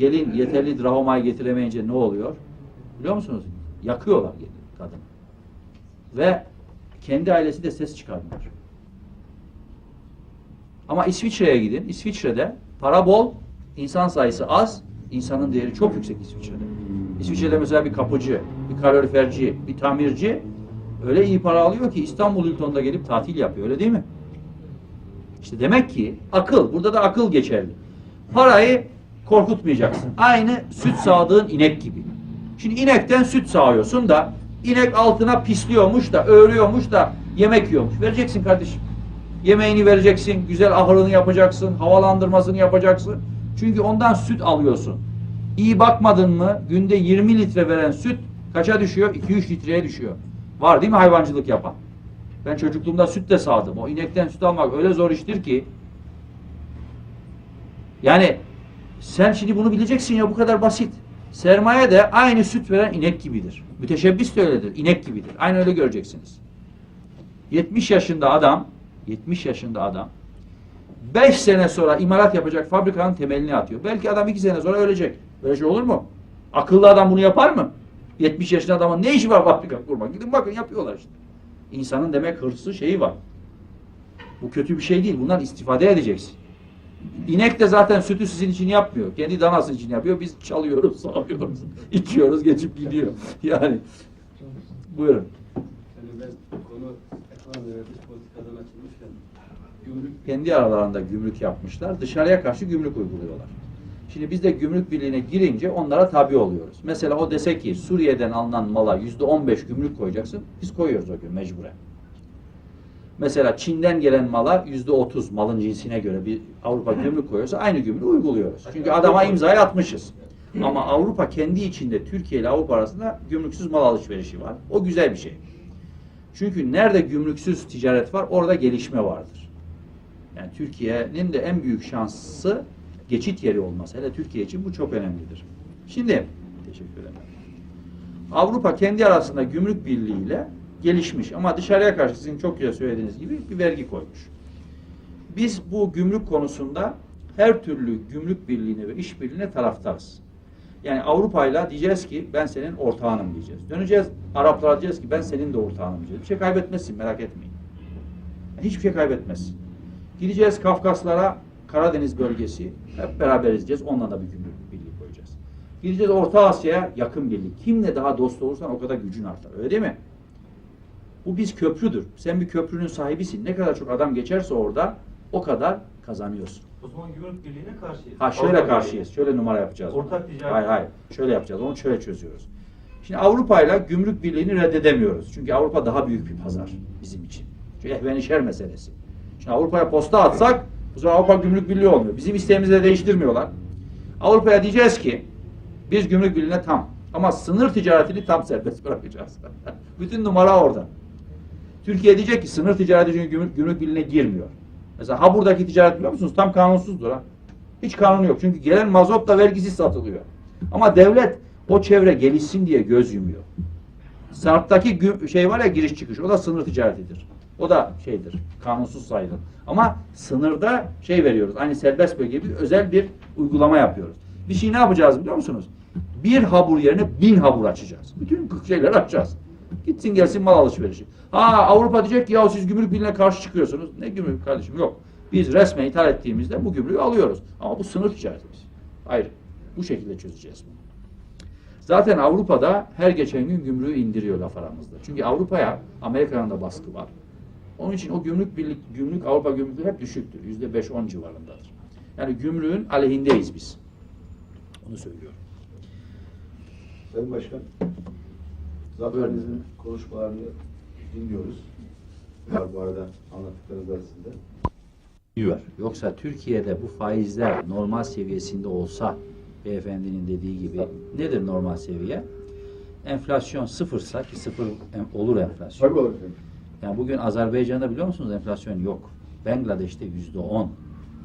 gelin yeterli drahomayı getiremeyince ne oluyor? Biliyor musunuz? Yakıyorlar gelin, kadın. Ve kendi ailesi de ses çıkarmıyor. Ama İsviçre'ye gidin. İsviçre'de para bol, insan sayısı az, insanın değeri çok yüksek İsviçre'de. İsviçre'de mesela bir kapıcı, bir kaloriferci, bir tamirci öyle iyi para alıyor ki İstanbul Hilton'da gelip tatil yapıyor. Öyle değil mi? İşte demek ki akıl, burada da akıl geçerli. Parayı korkutmayacaksın. Aynı süt sağdığın inek gibi. Şimdi inekten süt sağıyorsun da inek altına pisliyormuş da, öğrüyormuş da yemek yiyormuş. Vereceksin kardeşim. Yemeğini vereceksin, güzel ahırını yapacaksın, havalandırmasını yapacaksın. Çünkü ondan süt alıyorsun. İyi bakmadın mı günde 20 litre veren süt kaça düşüyor? 2-3 litreye düşüyor. Var değil mi hayvancılık yapan? Ben çocukluğumda süt de sağdım. O inekten süt almak öyle zor iştir ki. Yani sen şimdi bunu bileceksin ya bu kadar basit. Sermaye de aynı süt veren inek gibidir. Müteşebbis de öyledir. inek gibidir. Aynı öyle göreceksiniz. 70 yaşında adam 70 yaşında adam 5 sene sonra imalat yapacak fabrikanın temelini atıyor. Belki adam 2 sene sonra ölecek. Böyle şey olur mu? Akıllı adam bunu yapar mı? 70 yaşında adamın ne işi var fabrika kurmak? Gidin bakın yapıyorlar işte. İnsanın demek hırsı şeyi var. Bu kötü bir şey değil. Bundan istifade edeceksin. İnek de zaten sütü sizin için yapmıyor. Kendi danası için yapıyor. Biz çalıyoruz, sağıyoruz, içiyoruz, geçip gidiyor. Yani buyurun. Yani ben konu ekonomi ve dış politikadan açılmışken gümrük kendi aralarında gümrük yapmışlar. Dışarıya karşı gümrük uyguluyorlar. Şimdi biz de gümrük birliğine girince onlara tabi oluyoruz. Mesela o dese ki Suriye'den alınan mala yüzde on beş gümrük koyacaksın. Biz koyuyoruz o gün mecburen. Mesela Çin'den gelen mala yüzde otuz malın cinsine göre bir Avrupa gümrük koyuyorsa aynı gümrüğü uyguluyoruz. Çünkü adama imzayı atmışız. Ama Avrupa kendi içinde Türkiye ile Avrupa arasında gümrüksüz mal alışverişi var. O güzel bir şey. Çünkü nerede gümrüksüz ticaret var orada gelişme vardır. Yani Türkiye'nin de en büyük şansı geçit yeri olması. Hele Türkiye için bu çok önemlidir. Şimdi teşekkür ederim. Avrupa kendi arasında gümrük birliğiyle gelişmiş ama dışarıya karşı sizin çok güzel söylediğiniz gibi bir vergi koymuş. Biz bu gümrük konusunda her türlü gümrük birliğine ve işbirliğine taraftarız. Yani Avrupa'yla diyeceğiz ki ben senin ortağınım diyeceğiz. Döneceğiz Araplara diyeceğiz ki ben senin de ortağınım diyeceğiz. Bir şey kaybetmezsin merak etmeyin. Yani hiçbir şey kaybetmezsin. Gideceğiz Kafkaslara, Karadeniz bölgesi hep beraber izleyeceğiz. Onunla da bir gümrük birliği koyacağız. Gideceğiz Orta Asya'ya yakın birlik. Kimle daha dost olursan o kadar gücün artar. Öyle değil mi? Bu biz köprüdür. Sen bir köprünün sahibisin. Ne kadar çok adam geçerse orada o kadar kazanıyorsun. O zaman gümrük birliğine karşıyız. Ha şöyle Avrupa karşıyız. Şöyle numara yapacağız. Ortak ticaret. Hayır hayır. Şöyle yapacağız. Onu şöyle çözüyoruz. Şimdi Avrupa ile gümrük birliğini reddedemiyoruz. Çünkü Avrupa daha büyük bir pazar bizim için. Çünkü ehvenişer meselesi. Şimdi Avrupa'ya posta atsak bu zaman Avrupa gümrük birliği olmuyor. Bizim isteğimizi de değiştirmiyorlar. Avrupa'ya diyeceğiz ki biz gümrük birliğine tam ama sınır ticaretini tam serbest bırakacağız. Bütün numara orada. Türkiye diyecek ki sınır ticareti çünkü gümrük, gümrük birliğine girmiyor. Mesela ha buradaki ticaret biliyor musunuz? Tam kanunsuzdur ha. Hiç kanunu yok. Çünkü gelen mazot da vergisiz satılıyor. Ama devlet o çevre gelişsin diye göz yumuyor. Sarp'taki şey var ya giriş çıkış o da sınır ticaretidir. O da şeydir. Kanunsuz sayılır. Ama sınırda şey veriyoruz. Aynı serbest bölge gibi özel bir uygulama yapıyoruz. Bir şey ne yapacağız biliyor musunuz? Bir habur yerine bin habur açacağız. Bütün şeyleri açacağız. Gitsin gelsin mal alışverişi. Ha Avrupa diyecek ki ya siz gümrük birliğine karşı çıkıyorsunuz. Ne gümrük kardeşim yok. Biz resmen ithal ettiğimizde bu gümrüğü alıyoruz. Ama bu sınır ticaretimiz. Hayır. Bu şekilde çözeceğiz bunu. Zaten Avrupa'da her geçen gün gümrüğü indiriyor laf aramızda. Çünkü Avrupa'ya Amerika'nın da baskı var. Onun için o gümrük birlik, gümrük Avrupa gümrükleri hep düşüktür. Yüzde beş on civarındadır. Yani gümrüğün aleyhindeyiz biz. Onu söylüyorum. Sayın Başkan, zaferinizin konuşmalarını dinliyoruz. Var bu arada anlattıklarınız arasında. Var. Yoksa Türkiye'de bu faizler normal seviyesinde olsa beyefendinin dediği gibi nedir normal seviye? Enflasyon sıfırsa ki sıfır olur enflasyon. Tabii olur. Yani bugün Azerbaycan'da biliyor musunuz enflasyon yok. Bangladeş'te yüzde on.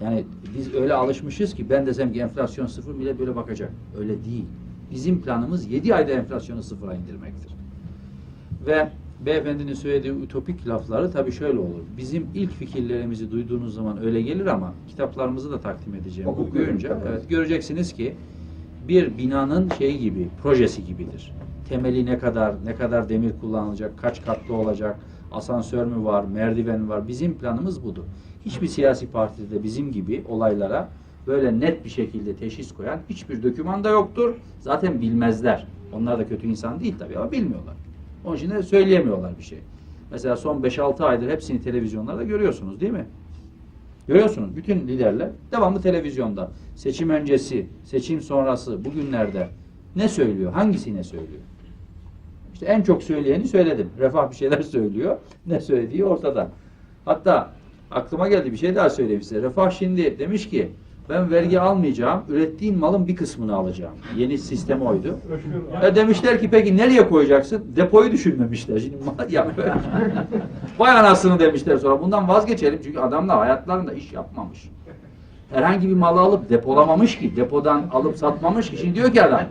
Yani biz öyle alışmışız ki ben desem ki enflasyon sıfır millet böyle bakacak. Öyle değil. Bizim planımız 7 ayda enflasyonu sıfıra indirmektir. Ve beyefendinin söylediği ütopik lafları tabii şöyle olur. Bizim ilk fikirlerimizi duyduğunuz zaman öyle gelir ama kitaplarımızı da takdim edeceğim Okuyun, okuyunca. kitaplarınızı. Evet, göreceksiniz ki bir binanın şeyi gibi, projesi gibidir. Temeli ne kadar, ne kadar demir kullanılacak, kaç katlı olacak, asansör mü var, merdiven mi var? Bizim planımız budur. Hiçbir siyasi partide bizim gibi olaylara böyle net bir şekilde teşhis koyan hiçbir doküman da yoktur. Zaten bilmezler. Onlar da kötü insan değil tabii ama bilmiyorlar. Onun için de söyleyemiyorlar bir şey. Mesela son 5-6 aydır hepsini televizyonlarda görüyorsunuz değil mi? Görüyorsunuz bütün liderler devamlı televizyonda. Seçim öncesi, seçim sonrası, bugünlerde ne söylüyor? Hangisi ne söylüyor? İşte en çok söyleyeni söyledim. Refah bir şeyler söylüyor. Ne söylediği ortada. Hatta aklıma geldi bir şey daha söyleyeyim size. Refah şimdi demiş ki ben vergi almayacağım. Ürettiğin malın bir kısmını alacağım. Yeni sistem oydu. E demişler ki peki nereye koyacaksın? Depoyu düşünmemişler. Şimdi ya böyle. Vay anasını demişler sonra. Bundan vazgeçelim. Çünkü adamlar hayatlarında iş yapmamış. Herhangi bir malı alıp depolamamış ki. Depodan alıp satmamış ki. Şimdi diyor ki adam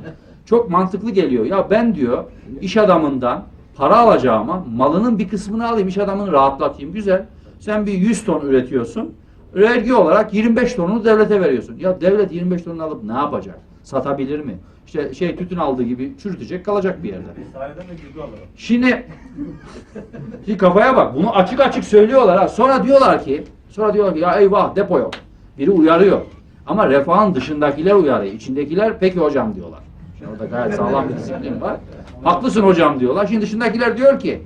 çok mantıklı geliyor. Ya ben diyor iş adamından para alacağıma malının bir kısmını alayım. iş adamını rahatlatayım. Güzel. Sen bir 100 ton üretiyorsun. Vergi olarak 25 tonunu devlete veriyorsun. Ya devlet 25 tonunu alıp ne yapacak? Satabilir mi? İşte şey tütün aldığı gibi çürütecek kalacak bir yerde. Şimdi, şimdi kafaya bak. Bunu açık açık söylüyorlar ha. Sonra diyorlar ki, sonra diyorlar ki ya eyvah depo yok. Biri uyarıyor. Ama refahın dışındakiler uyarıyor. İçindekiler peki hocam diyorlar. Şimdi orada gayet sağlam bir disiplin var. Haklısın hocam diyorlar. Şimdi dışındakiler diyor ki,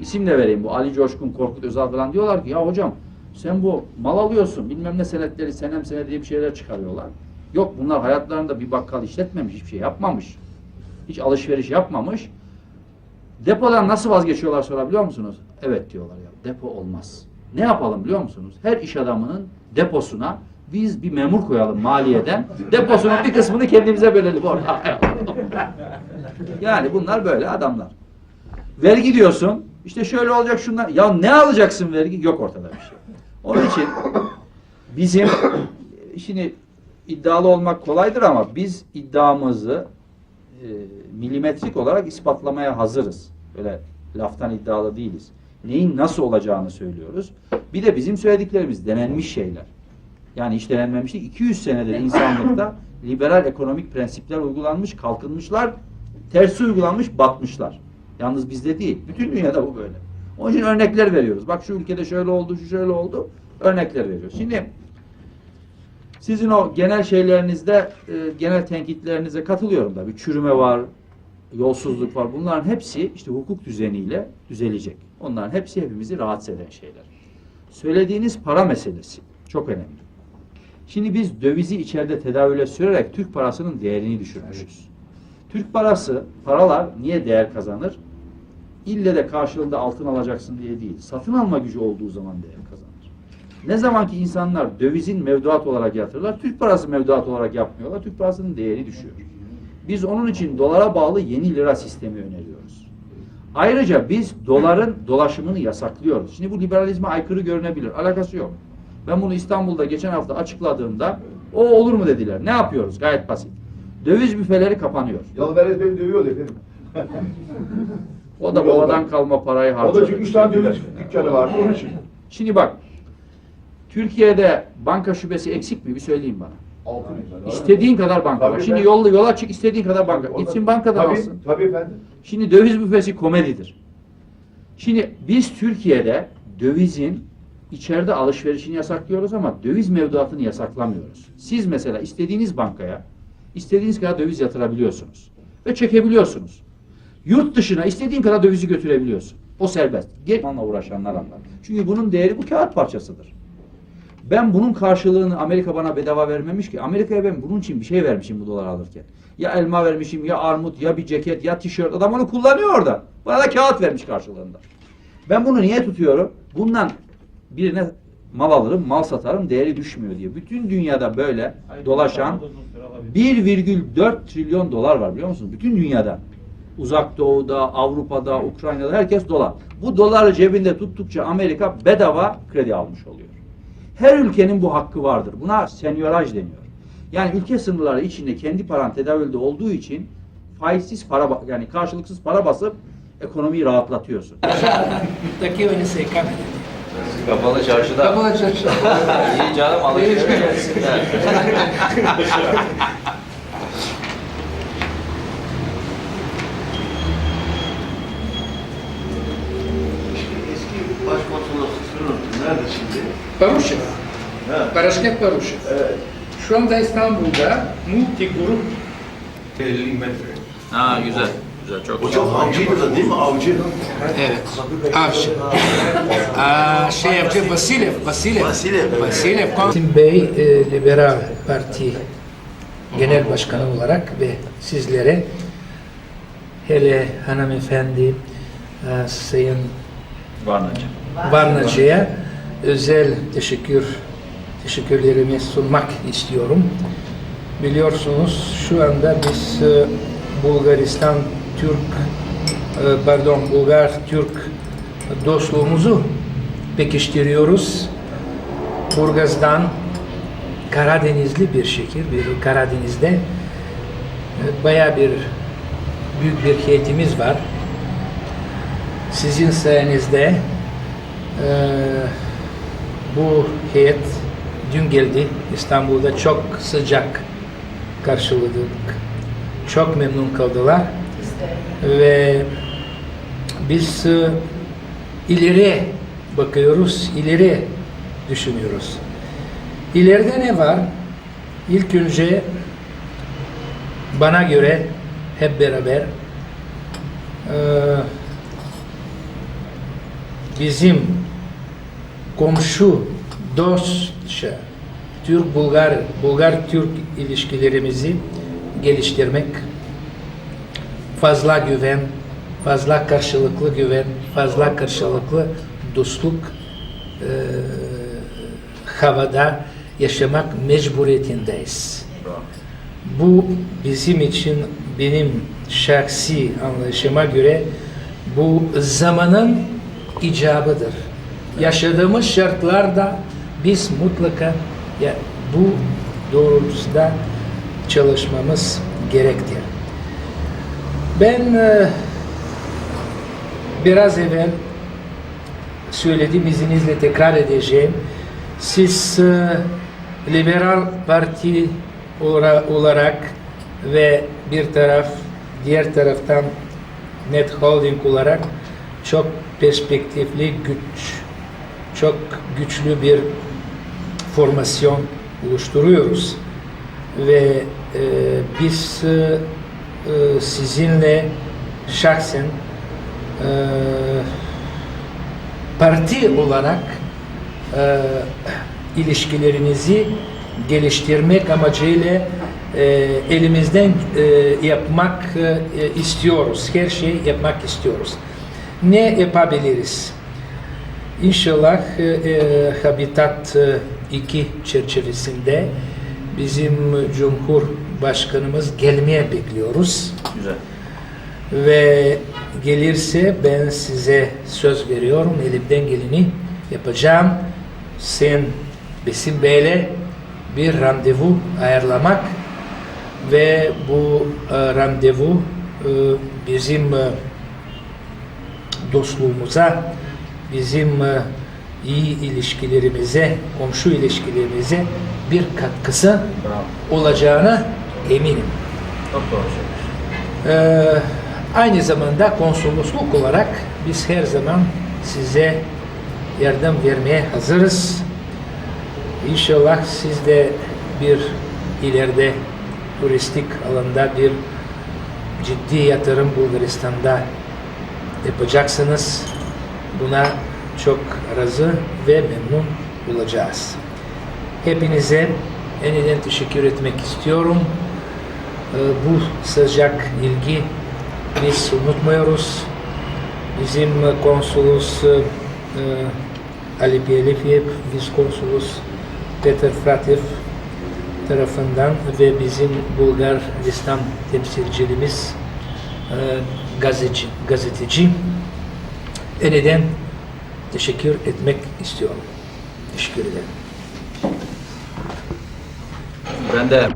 isim de vereyim bu Ali Coşkun, Korkut Özal falan diyorlar ki ya hocam sen bu mal alıyorsun bilmem ne senetleri senem senet diye bir şeyler çıkarıyorlar. Yok bunlar hayatlarında bir bakkal işletmemiş, hiçbir şey yapmamış. Hiç alışveriş yapmamış. Depodan nasıl vazgeçiyorlar sorabiliyor musunuz? Evet diyorlar ya depo olmaz. Ne yapalım biliyor musunuz? Her iş adamının deposuna biz bir memur koyalım maliyeden. Deposunun bir kısmını kendimize bölelim orada. yani bunlar böyle adamlar. Vergi diyorsun. işte şöyle olacak şunlar. Ya ne alacaksın vergi? Yok ortada bir şey. Onun için bizim şimdi iddialı olmak kolaydır ama biz iddiamızı e, milimetrik olarak ispatlamaya hazırız. Böyle laftan iddialı değiliz. Neyin nasıl olacağını söylüyoruz. Bir de bizim söylediklerimiz denenmiş şeyler. Yani hiç denenmemiş değil. 200 senedir insanlıkta liberal ekonomik prensipler uygulanmış, kalkınmışlar, tersi uygulanmış, batmışlar. Yalnız bizde değil. Bütün dünyada bu böyle. Onun için örnekler veriyoruz. Bak şu ülkede şöyle oldu, şu şöyle oldu. Örnekler veriyoruz. Şimdi sizin o genel şeylerinizde, e, genel tenkitlerinize katılıyorum da. Bir çürüme var, yolsuzluk var. Bunların hepsi işte hukuk düzeniyle düzelecek. Onların hepsi hepimizi rahatsız eden şeyler. Söylediğiniz para meselesi çok önemli. Şimdi biz dövizi içeride tedavüle sürerek Türk parasının değerini düşürmüşüz. Türk parası, paralar niye değer kazanır? İlle de karşılığında altın alacaksın diye değil. Satın alma gücü olduğu zaman değer kazanır. Ne zaman ki insanlar dövizin mevduat olarak yatırırlar, Türk parası mevduat olarak yapmıyorlar, Türk parasının değeri düşüyor. Biz onun için dolara bağlı yeni lira sistemi öneriyoruz. Ayrıca biz doların dolaşımını yasaklıyoruz. Şimdi bu liberalizme aykırı görünebilir. Alakası yok. Ben bunu İstanbul'da geçen hafta açıkladığımda o olur mu dediler. Ne yapıyoruz? Gayet basit. Döviz büfeleri kapanıyor. Yalıveres beni dövüyordu efendim. O da babadan kalma parayı O harcadı. da çünkü üç tane döviz dükkanı vardı onun için. Şimdi bak. Türkiye'de banka şubesi eksik mi? Bir söyleyin bana. Altın. İstediğin kadar banka var. Tabii Şimdi ben- yolla yola çık istediğin kadar banka. Orada- Gitsin bankadan tabii, alsın. Tabii efendim. Şimdi döviz büfesi komedidir. Şimdi biz Türkiye'de dövizin içeride alışverişini yasaklıyoruz ama döviz mevduatını yasaklamıyoruz. Siz mesela istediğiniz bankaya istediğiniz kadar döviz yatırabiliyorsunuz ve çekebiliyorsunuz. Yurt dışına istediğin kadar dövizi götürebiliyorsun. O serbest. Germanla uğraşanlar anlar. Çünkü bunun değeri bu kağıt parçasıdır. Ben bunun karşılığını Amerika bana bedava vermemiş ki. Amerika'ya ben bunun için bir şey vermişim bu dolar alırken. Ya elma vermişim, ya armut, ya bir ceket, ya tişört. Adam onu kullanıyor orada. Bana da kağıt vermiş karşılığında. Ben bunu niye tutuyorum? Bundan birine mal alırım, mal satarım, değeri düşmüyor diye. Bütün dünyada böyle dolaşan 1,4 trilyon dolar var biliyor musunuz? Bütün dünyada. Uzak Doğu'da, Avrupa'da, Ukrayna'da herkes dolar. Bu doları cebinde tuttukça Amerika bedava kredi almış oluyor. Her ülkenin bu hakkı vardır. Buna senyoraj deniyor. Yani ülke sınırları içinde kendi paran tedavülde olduğu için faizsiz para yani karşılıksız para basıp ekonomiyi rahatlatıyorsun. Eu sei, câmera. Kapalı çarşıda. Kapalı çarşıda. İyi canım alışveriş gelsinler. Parushev. Ha. Parasket Parushev. Evet. Şu anda İstanbul'da multi grup 50 metre. Ha güzel. Güzel çok Hocam avcıydı da değil mi avcı? Evet. Avşi. Aa, şey yapacak Vasilyev. Vasilyev. Vasilyev, evet. Vasilyev. Tim Bey e, Liberal Parti Genel Başkanı olarak ve sizlere hele hanımefendi e, Sayın Varnacı. Varnacı'ya özel teşekkür teşekkürlerimi sunmak istiyorum. Biliyorsunuz şu anda biz e, Bulgaristan Türk e, pardon Bulgar Türk dostluğumuzu pekiştiriyoruz. Burgaz'dan Karadenizli bir şehir, bir Karadeniz'de e, baya bir büyük bir heyetimiz var. Sizin sayenizde eee, bu heyet dün geldi İstanbul'da çok sıcak karşıladık. Çok memnun kaldılar. Ve biz e, ileriye bakıyoruz, ileri düşünüyoruz. İleride ne var? İlk önce bana göre hep beraber eee bizim komşu, dostça Türk-Bulgar, Bulgar-Türk ilişkilerimizi geliştirmek, fazla güven, fazla karşılıklı güven, fazla karşılıklı dostluk eee, havada yaşamak mecburiyetindeyiz. Bu bizim için benim şahsi anlayışıma göre bu zamanın icabıdır. Yaşadığımız şartlarda biz mutlaka ya, bu doğrultusunda çalışmamız gerektir. Ben e, biraz evvel söyledim izninizle tekrar edeceğim. Siz e, Liberal Parti olarak ve bir taraf diğer taraftan Net Holding olarak çok perspektifli güç, çok güçlü bir formasyon oluşturuyoruz. Ve e, biz e, e, sizinle şahsen e, parti olarak e, ilişkilerinizi geliştirmek amacıyla e, elimizden e, yapmak e, istiyoruz. Her şeyi yapmak istiyoruz. Ne yapabiliriz? İnşallah e, e, Habitat 2 çerçevesinde bizim Cumhurbaşkanımız gelmeye bekliyoruz Güzel. ve gelirse ben size söz veriyorum elimden geleni yapacağım. Sen Besim Bey'le bir randevu ayarlamak ve bu e, randevu e, bizim e, dostluğumuza, bizim e, iyi ilişkilerimize, komşu ilişkilerimize bir katkısı Bravo. olacağına eminim. Çok doğru. Ee, aynı zamanda konsolosluk olarak biz her zaman size yardım vermeye hazırız. İnşallah siz de bir ileride turistik alanda bir ciddi yatırım Bulgaristan'da yapacaksınız. Buna çok razı ve memnun olacağız. Hepinize yeniden teşekkür etmek istiyorum. Ee, bu sıcak ilgi biz unutmuyoruz. Bizim konsolus e, e, Ali Bielefiev, Viskonsolos Peter Fratev tarafından ve bizim Bulgaristan temsilcimiz e, gazeteci, gazeteci yeniden teşekkür etmek istiyorum. Teşekkür ederim. Ben de